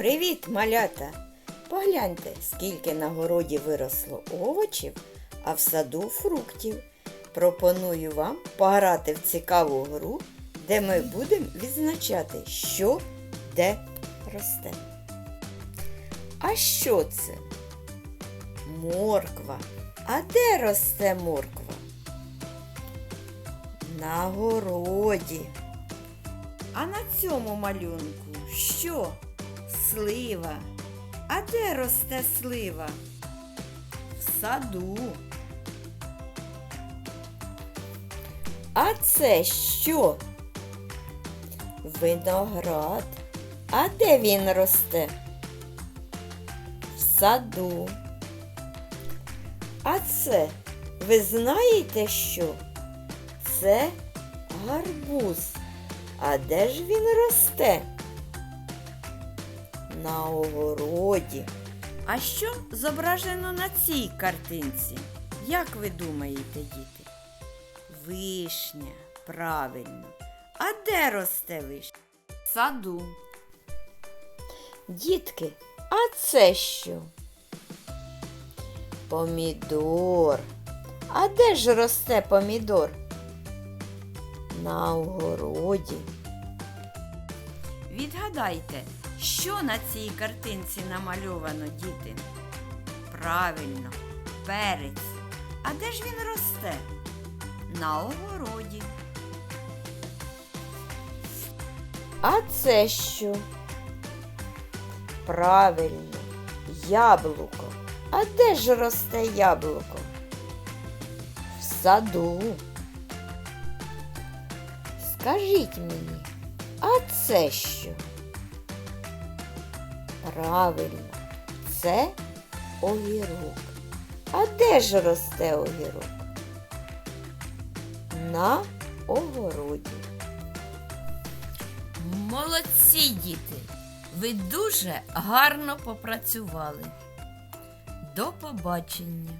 Привіт, малята! Погляньте, скільки на городі виросло овочів, а в саду фруктів. Пропоную вам пограти в цікаву гру, де ми будемо відзначати, що де росте. А що це? Морква. А де росте морква? На городі. А на цьому малюнку що? Слива. А де росте слива? В саду. А це що? Виноград. А де він росте? В саду. А це ви знаєте що? Це гарбуз. А де ж він росте? На огороді. А що зображено на цій картинці? Як ви думаєте, діти? Вишня, правильно. А де росте вишня? В саду. Дітки, а це що? Помідор. А де ж росте помідор? На огороді. Відгадайте, що на цій картинці намальовано, діти? Правильно, перець. А де ж він росте? На огороді. А це що? Правильно, яблуко. А де ж росте яблуко? В саду. Скажіть мені, а це що? Правильно, це огірок. А де ж росте огірок? На огороді. Молодці діти! Ви дуже гарно попрацювали. До побачення!